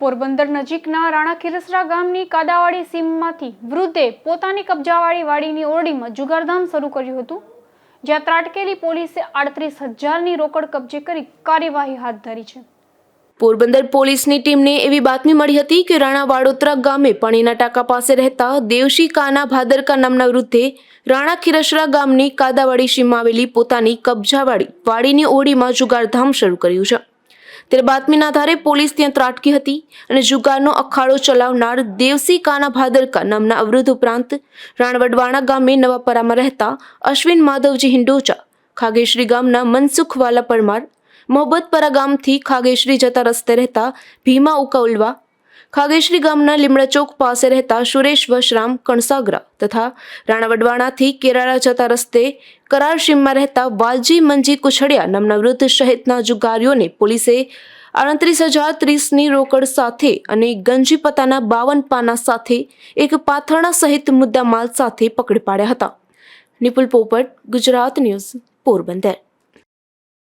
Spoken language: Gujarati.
પોરબંદર નજીકના રાણા ખીરસરા ગામની કાદાવાડી સીમમાંથી વૃદ્ધે પોતાની કબજાવાળી વાડીની ઓરડીમાં જુગારધામ શરૂ કર્યું હતું, જ્યાં ત્રાટકેલી પોલીસે આડત્રીસ હજારની રોકડ કબજે કરી કાર્યવાહી હાથ ધરી છે. પોરબંદર પોલીસની ટીમને એવી બાતમી મળી હતી કે રાણા વાડોતરા ગામે પાણીના ટાંકા પાસે રહેતા દેવશી કાના ભાદરકા નામના વૃદ્ધે રાણા ખીરસરા ગામની કાદાવાડી સીમમાં આવેલી પોતાની કબજાવાળી વાડીની ઓડીમાં જુગારધામ શરૂ કર્યું છે. ત્યારે બાતમીના આધારે પોલીસ ત્યાં ત્રાટકી હતી અને જુગારનો અખાડો ચલાવનાર દેવસી કાના ભાદરકા નામના અવરોધ ઉપરાંત રાણવડવાણા ગામે નવાપરામાં રહેતા અશ્વિન માધવજી હિંડોચા, ખાગેશ્રી ગામના મનસુખવાલા પરમાર મોહબ્બતપરા ગામથી ખાગેશ્રી જતા રસ્તે રહેતા ભીમા ઉકૌલવા ખાગેશ્રી ગામના લીમડા ચોક પાસે રહેતા સુરેશ વશરામ કણસાગરા તથા રાણાવડવાણાથી કેરાળા જતા રસ્તે કરારશીમમાં રહેતા વાલજી મંજી કુછડિયા નામના વૃદ્ધ સહિતના જુગારીઓને પોલીસે આડત્રીસ હજાર ત્રીસની રોકડ સાથે અને ગંજી પતાના બાવન પાના સાથે એક પાથરણા સહિત મુદ્દામાલ સાથે પકડી પાડ્યા હતા. નિપુલ પોપટ, ગુજરાત ન્યૂઝ, પોરબંદર.